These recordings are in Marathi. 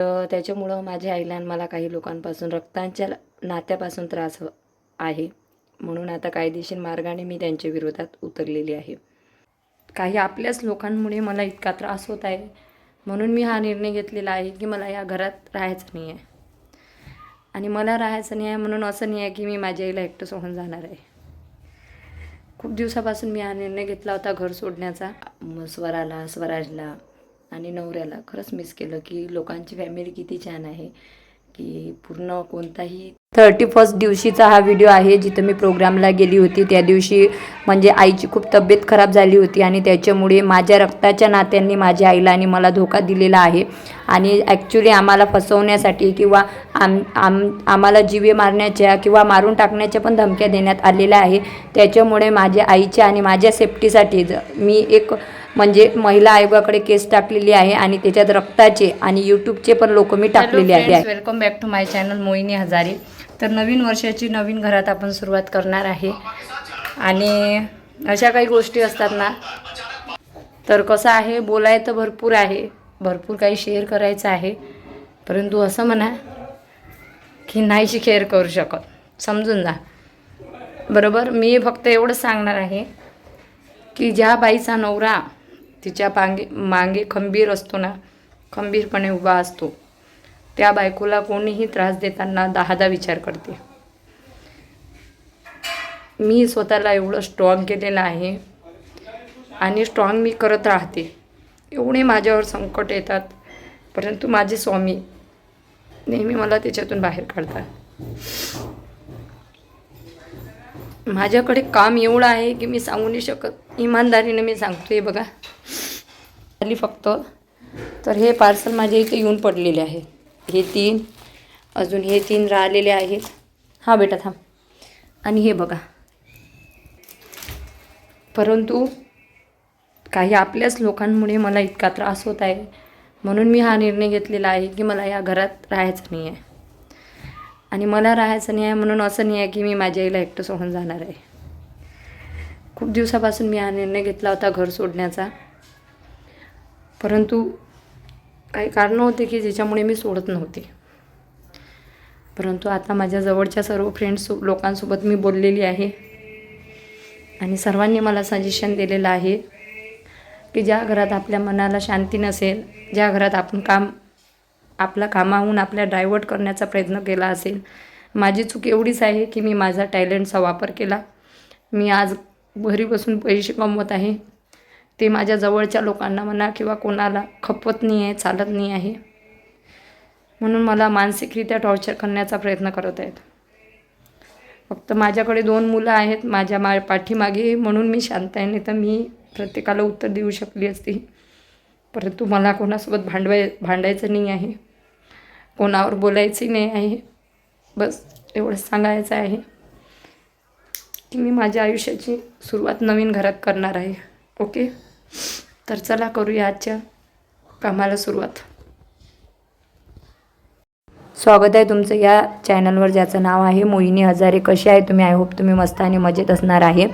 तर त्याच्यामुळं माझ्या आईला आणि मला काही लोकांपासून रक्तांच्या नात्यापासून त्रास आहे. म्हणून आता कायदेशीर मार्गाने मी त्यांच्या विरोधात उतरलेली आहे. काही आपल्याच लोकांमुळे मला इतका त्रास होत आहे. म्हणून मी हा निर्णय घेतलेला आहे की मला या घरात राहायचं नाही आहे आणि मला राहायचं नाही आहे म्हणून असं नाही आहे की मी माझ्या आईला एकटं सोडून जाणार आहे. खूप दिवसापासून मी हा निर्णय घेतला होता घर सोडण्याचा. स्वराला स्वराजला आणि नवऱ्याला. खरंच मिस केलं की लोकांची फॅमिली किती छान आहे की पूर्ण कोणताही थर्टी फर्स्ट दिवशीचा हा व्हिडिओ आहे जिथं मी प्रोग्रामला गेली होती. त्या दिवशी म्हणजे आईची खूप तब्येत खराब झाली होती आणि त्याच्यामुळे माझ्या रक्ताच्या नात्यांनी माझ्या आईला आणि मला धोका दिलेला आहे. आणि ॲक्च्युली आम्हाला फसवण्यासाठी किंवा आम आम आम्हाला जीवे मारण्याच्या किंवा मारून टाकण्याच्या पण धमक्या देण्यात आलेल्या आहे. त्याच्यामुळे माझ्या आईच्या आणि माझ्या सेफ्टीसाठी ज- मी एक म्हणजे महिला आयोगाकडे केस टाकलेली आहे आणि त्याच्यात रक्ताचे आणि यूट्यूबचे पण लोक मी टाकलेले आहे welcome back to my channel Mohini Hazare. तर नवीन वर्षाची नवीन घरात आपण सुरुवात करणार आहे. आणि अशा काही गोष्टी असतात ना. तर कसं आहे बोलायचं भरपूर आहे. भरपूर काही शेअर करायचं आहे. परंतु असं म्हणा की नाहीशी शेअर करू शकत. समजून जा. बरोबर? मी फक्त एवढंच सांगणार आहे की ज्या बाईचा नवरा तिच्या पांगे मागे खंबीर असतो ना खंबीरपणे उभा असतो. त्या बायकोला कोणीही त्रास देताना दहादा विचार करते. मी स्वतःला एवढं स्ट्रॉंग केलेलं आहे आणि स्ट्रॉंग मी करत राहते. एवढे माझ्यावर संकट येतात परंतु माझे स्वामी नेहमी मला त्याच्यातून बाहेर काढतात. माझ्याकडे काम एवढं आहे की मी सांगू नाही शकत. इमानदारीने मी सांगतो हे बघा. आली फक्त. तर हे पार्सल माझ्या इथे येऊन पडलेले आहे. हे तीन. अजून हे तीन राहिलेले आहेत. हां बेटा थांब. आणि हे बघा. परंतु काही आपल्याच लोकांमुळे मला इतका त्रास होत आहे. म्हणून मी हा निर्णय घेतलेला आहे की मला या घरात राहायचं नाही आहे आणि मला राहायचं नाही आहे म्हणून असं नाही आहे की मी माझ्या आईला एकटं सोडून जाणार आहे. खूप दिवसापासून मी हा निर्णय घेतला होता घर सोडण्याचा. परंतु काही कारणं होते की ज्याच्यामुळे मी सोडत नव्हते. परंतु आता माझ्या जवळच्या सर्व फ्रेंड्स लोकांसोबत मी बोललेली आहे. आणि सर्वांनी मला सजेशन दिलेलं आहे की ज्या घरात आपल्या मनाला शांती नसेल ज्या घरात आपण काम आपला कामाहून आपल्या डायवर्ट करण्याचा प्रयत्न केला असेल. माझी चूक एवढीच आहे की मी माझा टॅलेंटचा वापर केला. मी आज घरी बसून पैसे कमवत आहे. ते माझ्या जवळच्या लोकांना म्हणा किंवा कोणाला खपत नाही आहे चालत नाही आहे. म्हणून मला मानसिकरित्या टॉर्चर करण्याचा प्रयत्न करत आहेत. फक्त माझ्याकडे दोन मुलं आहेत माझ्या मा पाठीमागे म्हणून मी शांत आहे नाही तर मी प्रत्येकाला उत्तर देऊ शकली असती. परंतु मला कोणासोबत भांडवाय भांडायचं नाही आहे. कोणावर बोलायचंही नाही आहे. बस एवढंच सांगायचं आहे की मी माझ्या आयुष्याची सुरुवात नवीन घरात करणार आहे. ओके? तर चला करूया आजच्या कामाला सुरुवात. स्वागत आहे तुमचं या चॅनलवर ज्याचं नाव आहे मोहिनी हजारे. कशी आहे तुम्ही? आय होप तुम्ही मस्त आणि मजेत असणार आहे.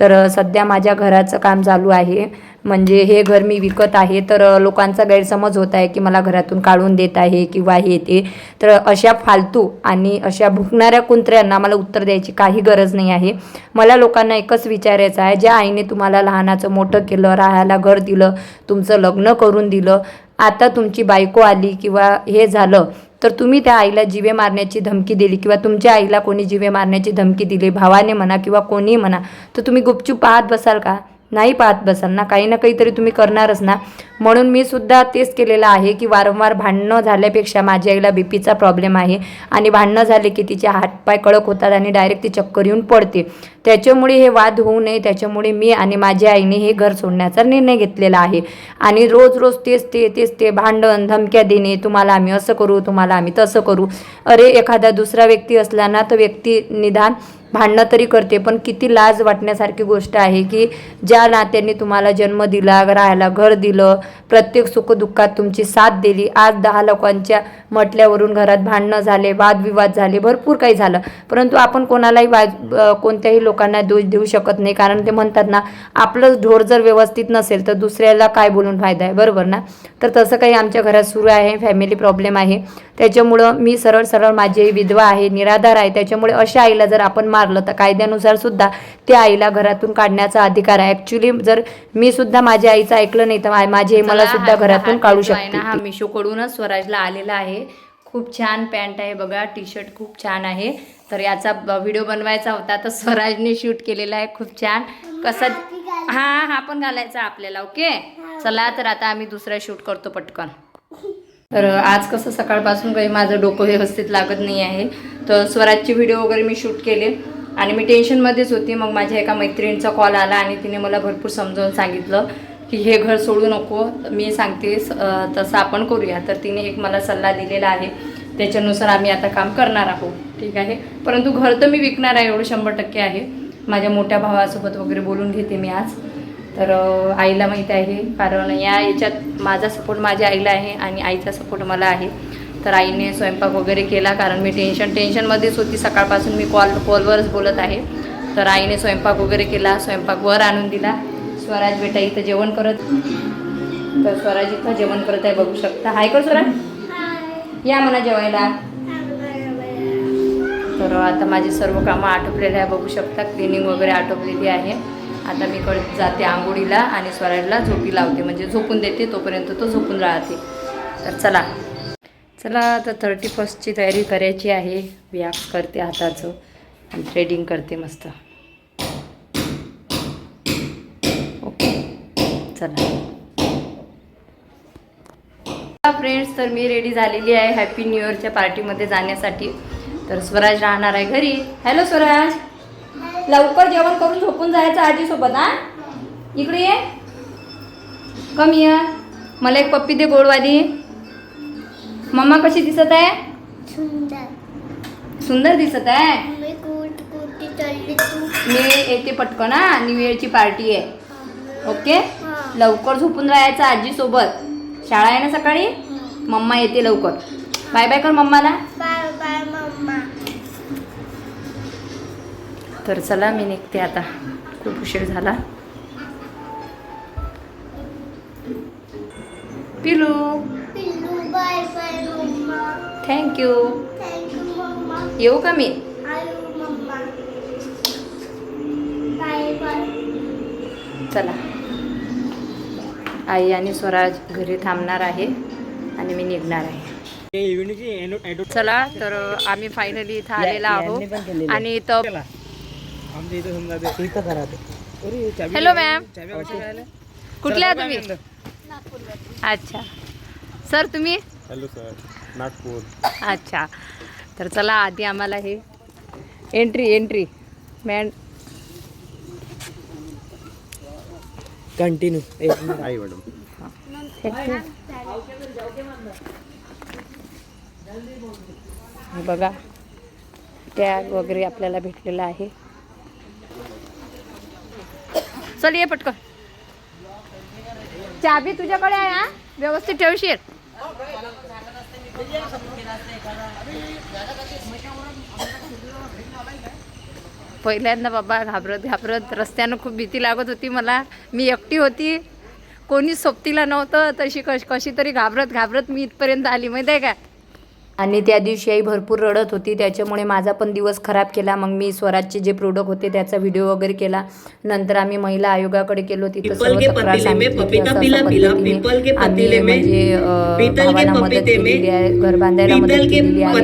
तर सध्या माझ्या घराचं काम चालू आहे. म्हणजे हे घर मी विकत आहे तर लोकांचा गैरसमज होत आहे की मला घरातून काढून देत आहे किंवा हे ते. तर अशा फालतू आणि अशा भुकणाऱ्या कुंत्र्यांना मला उत्तर द्यायची काही गरज नाही आहे. मला लोकांना एकच विचारायचं आहे ज्या आईने तुम्हाला लहानाचं मोठं केलं राहायला घर दिलं तुमचं लग्न करून दिलं आता तुमची बायको आली किंवा हे झालं तर तुम्ही त्या आईला जिवे मारण्याची धमकी दिली किंवा तुमच्या आईला कोणी जिवे मारण्याची धमकी दिली भावाने म्हणा किंवा कोणी म्हणा तर तुम्ही गुपचूप पाहत बसाल का? नाही पाहत बसाल ना काही ना काहीतरी तुम्ही करणारच ना. म्हणून मी सुद्धा तेच केलेलं आहे की वारंवार भांडणं झाल्यापेक्षा माझ्या आईला बी पीचा प्रॉब्लेम आहे आणि भांडणं झाले की तिचे हातपाय कडक होतात आणि डायरेक्ट ती चक्कर येऊन पडते. त्याच्यामुळे हे वाद होऊ नये त्याच्यामुळे मी आणि माझ्या आईने हे घर सोडण्याचा निर्णय घेतलेला आहे. आणि रोज रोज तेच ते तेच ते भांडण धमक्या देणे तुम्हाला आम्ही असं करू तुम्हाला आम्ही तसं करू. अरे एखादा दुसरा व्यक्ती असला ना तो व्यक्ती निदान भांडणं तरी करते पण किती लाज वाटण्यासारखी गोष्ट आहे की ज्या नात्यांनी तुम्हाला जन्म दिला राहायला घर दिलं प्रत्येक सुखदुःखात तुमची साथ दिली आज दहा लोकांच्या म्हटल्यावरून घरात भांडणं झाले वादविवाद झाले भरपूर काही झालं. परंतु आपण कोणालाही वाज कोणत्याही लोकांना दोष देऊ शकत नाही कारण ते म्हणतात ना आपलं ढोर जर व्यवस्थित नसेल तर दुसऱ्याला काय बोलून फायदा आहे बरोबर ना? तर तसं काही आमच्या घरात सुरू आहे फॅमिली प्रॉब्लेम आहे. त्याच्यामुळं मी सरळ सरळ माझी विधवा आहे निराधार आहे त्याच्यामुळे अशा आईला जर आपण मारलं तर कायद्यानुसार सुद्धा त्या आईला घरातून काढण्याचा अधिकार आहे. ॲक्च्युली जर मी सुद्धा माझ्या आईचं ऐकलं नाही तर माझी आई मला सुद्धा घरातून काढू शकते. हा मिशोकडूनच स्वराजला आलेला आहे. खूप छान पॅन्ट आहे बघा टी शर्ट खूप छान आहे. तर याचा व्हिडिओ बनवायचा होता तर स्वराजने शूट केलेला आहे खूप छान. कसं हा हा पण घालायचा आपल्याला ओके. चला तर आता आम्ही दुसरा शूट करतो पटकन. तर आज कसं सकाळपासून काही माझं डोकं व्यवस्थित लागत नाही आहे. तर स्वराजचे व्हिडिओ वगैरे मी शूट केले. आणि मी टेन्शनमध्येच होती. मग माझ्या एका मैत्रिणीचा कॉल आला आणि तिने मला भरपूर समजावून सांगितलं की हे घर सोडू नको. मी सांगते स- तसं आपण करूया. तर तिने एक मला सल्ला दिलेला आहे. त्याच्यानुसार आम्ही आता काम करणार आहोत. ठीक आहे? परंतु घर तर मी विकणार आहे. एवढं शंभर टक्के आहे. माझ्या मोठ्या भावासोबत वगैरे बोलून घेते मी आज. तर आईला माहीत आहे. कारण या याच्यात माझा सपोर्ट माझ्या आईला आहे आणि आईचा सपोर्ट मला आहे. तर आईने स्वयंपाक वगैरे केला कारण मी टेन्शन टेन्शनमध्येच होती. सकाळपासून मी कॉल कॉलवरच बोलत आहे. तर आईने स्वयंपाक वगैरे केला स्वयंपाक वर आणून दिला. स्वराज बेटा इथं जेवण करत तर स्वराज इथं जेवण करत आहे बघू शकता. हाय कर स्वराज. या म्हणा जेवायला. तर आता माझी सर्व कामं आटोपलेली आहे बघू शकता. क्लिनिंग वगैरे आटोपलेली आहे. आता मी कळ जाते आंघोळीला आणि स्वराजला झोपी लावते. म्हणजे झोपून देते तोपर्यंत तो झोपून राहते. तर चला. चला आता थर्टी फर्स्टची तयारी करायची आहे. व्याक्स करते हाताचं आणि थ्रेडिंग करते मस्त. ओके चला. फ्रेंड्स तर मी रेडी झालेली आहे हॅपी न्यू इयरच्या पार्टीमध्ये जाण्यासाठी. तर स्वराज राहणार आहे घरी. हॅलो स्वराज. लवकर जेवण करून झोपून जायचं आजीसोबत हा? इकडे ये. कमी ये मला एक पप्पी दे गोडवाली. मम्मा कशी दिसत आहे? सुंदर. सुंदर दिसत आहे? मी कुठ कुठे चालली तू. मी येते पटकन हा. न्यू इयरची पार्टी आहे. ओके हा. लवकर झोपून राहायचं आजीसोबत. शाळा आहे ना सकाळी? मम्मा येते लवकर. बाय बाय कर मम्माला. Bye bye mamma. तर चला मी निघते आता. खूप उशीर झाला. पिलू. पिल्लू bye bye thank you thank you mamma येऊ का मी चला. आई आणि स्वराज घरी थांबणार आहे आणि मी निघणार आहे. चला तर आम्ही फायनली इथं आलेला आहोत आणि इथं हॅलो मॅम चाबी कशी राहिल्या? कुठले आहात तुम्ही? अच्छा. सर तुम्ही? Hello sir Nagpur. अच्छा. तर चला आधी आम्हाला हे एंट्री एंट्री मॅन कंटिन्यू एक मिनिट. आई मॅडम हे बघा. टॅग वगैरे आपल्याला भेटलेला आहे. चल ये पटकन. चाबी तुझ्याकडे आहे हा? व्यवस्थित ठेवशील? पहिल्यांदा बाबा घाबरत घाबरत रस्त्यानं खूप भीती लागत होती मला. मी एकटी होती. कोणी सोबतीला नव्हतं तशी कश कशी तरी घाबरत घाबरत मी इथपर्यंत आली. माहिती आहे का? आणि त्या दिवशी आई भरपूर रडत होती. त्याच्यामुळे माझा पण दिवस खराब केला. मग मी स्वराजचे जे प्रोडक्ट होते त्याचा व्हिडिओ वगैरे केला. नंतर आम्ही महिला आयोगाकडे गेलो. तिथं सर्व तक्रार सांगितली पद्धतीने आम्ही म्हणजे भावाला मदत केलेली आहे. घर बांधायला मदत केलेली आहे.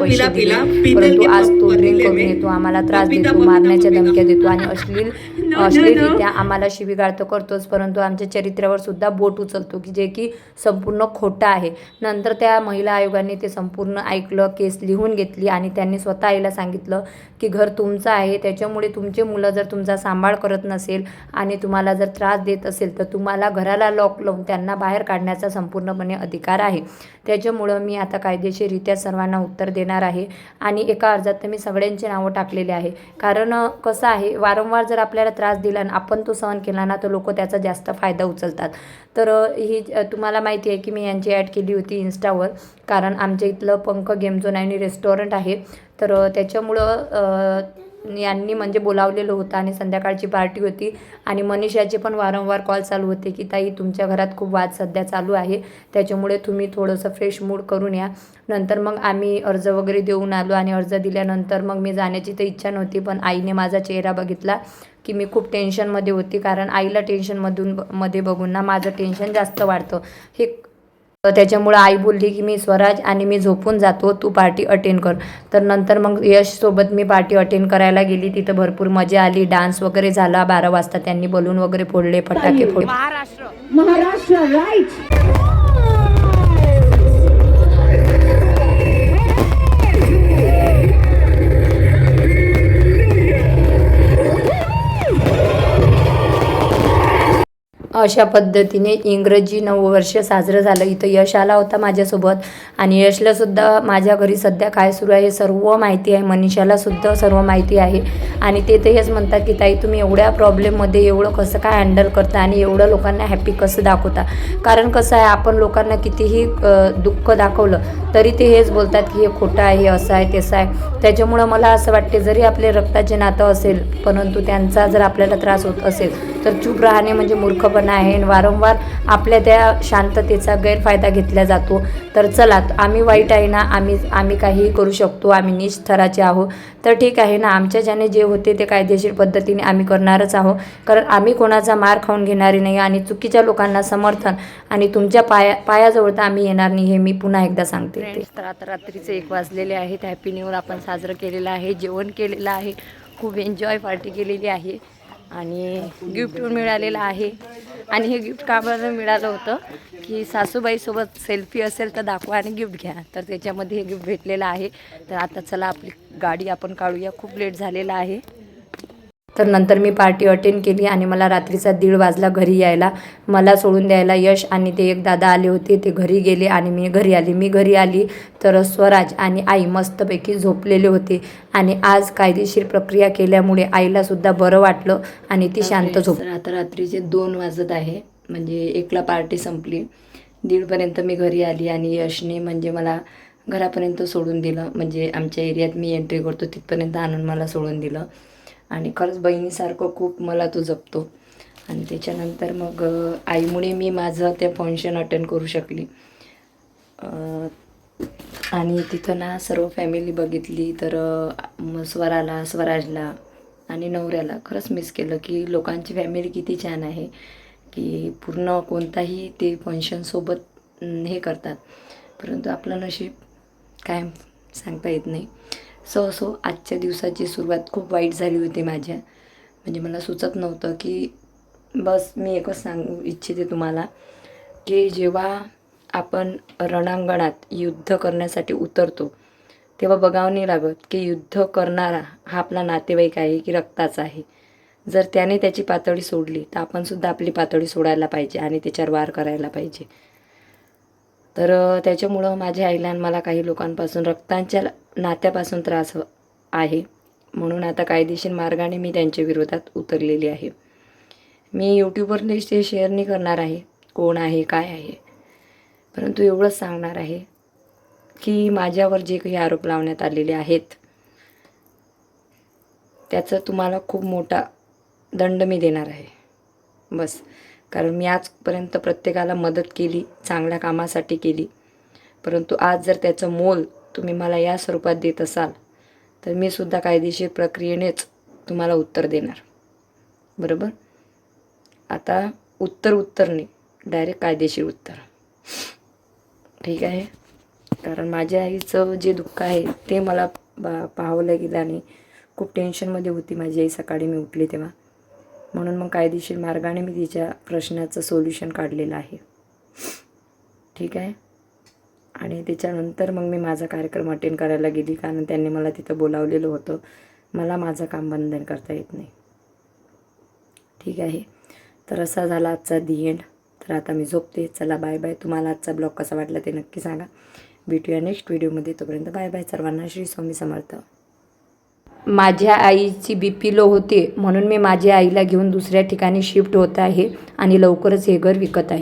पैसे दिले. परंतु आज तो ड्रिंक करून येतो. आम्हाला त्रास देतो. मारण्याच्या. धमक्या देतो. आणि अश्लील अश्लीलरित्या आम्हाला शिवीगाळ तर करतोच परंतु आमच्या चरित्र्यावर सुद्धा बोट उचलतो की जे की संपूर्ण खोटं आहे. नंतर त्या महिला आयोगाने ते संपूर्ण ऐकलं केस लिहून घेतली आणि त्यांनी स्वतः आईला सांगितलं की घर तुमचं आहे त्याच्यामुळे तुमचे मुलं जर तुमचा सांभाळ करत नसेल आणि तुम्हाला जर त्रास देत असेल तर तुम्हाला घराला लॉक लावून त्यांना बाहेर काढण्याचा संपूर्णपणे अधिकार आहे. त्याच्यामुळं मी आता कायदेशीररित्या सर्वांना उत्तर देणार आहे आणि एका अर्जात तर मी सगळ्यांची नावं टाकलेली आहे. कारण कसं आहे वारंवार जर आपल्याला त्रास दिला आणि आपण तो सहन केला ना तर लोक त्याचा जास्त फायदा उचलतात. तर ही तुम्हाला माहिती आहे की मी यांची ॲड केली होती इन्स्टावर कारण आमच्या इथलं पंख गेम झोन आणि रेस्टॉरंट आहे. तर त्याच्यामुळं यांनी म्हणजे बोलावलेलं होतं आणि संध्याकाळची पार्टी होती आणि मनीषाचे पण वारंवार कॉल चालू होते की ताई तुमच्या घरात खूप वाद सध्या चालू आहे त्याच्यामुळे तुम्ही थोडंसं फ्रेश मूड करून या. नंतर मग आम्ही अर्ज वगैरे देऊन आलो आणि अर्ज दिल्यानंतर मग मी जाण्याची तर इच्छा नव्हती पण आईने माझा चेहरा बघितला. की मी खूप टेन्शनमध्ये होती कारण आईला टेन्शनमधून मध्ये बघून ना माझं टेन्शन जास्त वाढतं. हे त्याच्यामुळं आई बोलली की मी स्वराज आणि मी झोपून जातो तू पार्टी अटेंड कर. तर नंतर मग यशसोबत मी पार्टी अटेंड करायला गेली. तिथं भरपूर मजा आली. डान्स वगैरे झाला बारा वाजता. त्यांनी बलून वगैरे फोडले फटाके फोडले. Maharashtra, right? अशा पद्धतीने इंग्रजी नववर्ष साजरं झालं. इथं यश आला होता माझ्यासोबत आणि यशलासुद्धा माझ्या घरी सध्या काय सुरू आहे हे सर्व माहिती आहे. मनीषालासुद्धा सर्व माहिती आहे. आणि ते तर हेच म्हणतात की ताई तुम्ही एवढ्या प्रॉब्लेममध्ये एवढं कसं काय हँडल करता आणि एवढं लोकांना हॅपी कसं दाखवता? कारण कसं आहे आपण लोकांना कितीही दुःख दाखवलं तरी ते हेच बोलतात की हे खोटं आहे हे असं आहे तसं आहे. त्याच्यामुळं मला असं वाटते जरी आपले रक्ताचे नातं असेल परंतु त्यांचा जर आपल्याला त्रास होत असेल तर चूप राहणे म्हणजे मूर्खपणा आहे. आणि वारंवार आपल्या त्या शांततेचा गैरफायदा घेतला जातो. तर चला आम्ही वाईट आहे ना आम्ही आम्ही काहीही करू शकतो आम्ही नीच थराचे आहोत. तर ठीक आहे ना आमच्या ज्याने जे होते ते कायदेशीर पद्धतीने आम्ही करणारच आहोत. कारण आम्ही कोणाचा मार खाऊन घेणारी नाही आणि चुकीच्या लोकांना समर्थन आणि तुमच्या पाया पायाजवळ तर आम्ही येणार नाही हे मी पुन्हा एकदा सांगते तर आता रात्रीचे एक वाजलेले आहेत. हॅपी न्यू आपण साजरं केलेलं आहे जेवण केलेलं आहे खूप एन्जॉय पार्टी केलेली आहे आणि गिफ्ट मिळालेलं आहे. आणि हे गिफ्ट का बरं मिळालं होतं की सासूबाईसोबत सेल्फी असेल तर दाखवा आणि गिफ्ट घ्या. तर त्याच्यामध्ये हे गिफ्ट भेटलेलं आहे. तर आता चला आपली गाडी आपण काढूया. खूप लेट झालेला आहे. तर नंतर मी पार्टी अटेंड केली आणि मला रात्रीचा दीड वाजला घरी यायला. मला सोडून द्यायला यश आणि ते एक दादा आले होते ते घरी गेले आणि मी घरी आली. मी घरी आली तर स्वराज आणि आई मस्तपैकी झोपलेले होते आणि आज कायदेशीर प्रक्रिया केल्यामुळे आईला सुद्धा बरं वाटलं आणि ती शांत झोप आता रात्रीचे दोन वाजत आहे. म्हणजे एकला पार्टी संपली. दीडपर्यंत मी घरी आली आणि यशने म्हणजे मला घरापर्यंत सोडून दिलं. म्हणजे आमच्या एरियात मी एंट्री करतो तिथपर्यंत आणून मला सोडून दिलं. आणि खरंच बहिणीसारखं खूप मला तो जपतो. आणि त्याच्यानंतर मग आईमुळे मी माझं ते फंक्शन अटेंड करू शकली. आणि तिथं ना सर्व फॅमिली बघितली तर स्वराला स्वराजला आणि नवऱ्याला खरंच मिस केलं की लोकांची फॅमिली किती छान आहे की पूर्ण कोणताही ते फंक्शनसोबत हे करतात. परंतु आपलं नशीब काय सांगता येत नाही. सो असो आजच्या दिवसाची सुरुवात खूप वाईट झाली होती माझ्या. म्हणजे मला सुचत नव्हतं की बस मी एकच सांगू इच्छिते तुम्हाला की जेव्हा आपण रणांगणात युद्ध करण्यासाठी उतरतो तेव्हा बघावं नाही लागत की युद्ध करणारा हा आपला नातेवाईक आहे की रक्ताचा आहे. जर त्याने त्याची पातळी सोडली तर आपणसुद्धा आपली पातळी सोडायला पाहिजे आणि त्याच्यावर वार करायला पाहिजे. तर त्याच्यामुळं माझ्या आईला आणि मला काही लोकांपासून रक्तांच्या नात्यापासून त्रास आहे. म्हणून आता कायदेशीर मार्गाने मी त्यांच्या विरोधात उतरलेली आहे. मी यूट्यूबवर ते शेअर नाही करणार आहे कोण आहे काय आहे. परंतु एवढंच सांगणार आहे की माझ्यावर जे काही आरोप लावण्यात आलेले आहेत त्याचं तुम्हाला खूप मोठा दंड मी देणार आहे. बस. कारण मी आजपर्यंत प्रत्येकाला मदत केली चांगल्या कामासाठी केली. परंतु आज जर त्याचं मोल तुम्ही मला या स्वरूपात देत असाल तर मी सुद्धा कायदेशीर प्रक्रियेनेच तुम्हाला उत्तर देणार. बरोबर? आता उत्तर उत्तर नाही डायरेक्ट कायदेशीर उत्तर. ठीक आहे? कारण माझ्या आईचं जे दुःख आहे ते मला बा पाहावलं गेलं आणि खूप टेन्शनमध्ये होती माझी आई सकाळी मी उठली तेव्हा. म्हणून मग कायदेशीर मार्गाने मी तिच्या प्रश्नाचं सोल्युशन काढलेलं आहे. ठीक आहे? आणि त्याच्यानंतर मग मी माझा कार्यक्रम अटेंड करायला गेली कारण त्यांनी मला तिथं बोलावलेलं होतं. मला माझं काम बंधन करता येत नाही. ठीक आहे? तर असा झाला आजचा दी एंड तर आता मी झोपते. चला बाय बाय तुम्हाला आजचा ब्लॉग कसा वाटला ते नक्की सांगा. भेटूया नेक्स्ट व्हिडिओमध्ये तोपर्यंत बाय बाय सर्वांना श्री स्वामी समर्थ. माझ्या आईची बी पी लो होते म्हणून मी माझ्या आईला घेऊन दुसऱ्या ठिकाणी शिफ्ट होत आहे आणि लवकरच हे घर विकत आहे.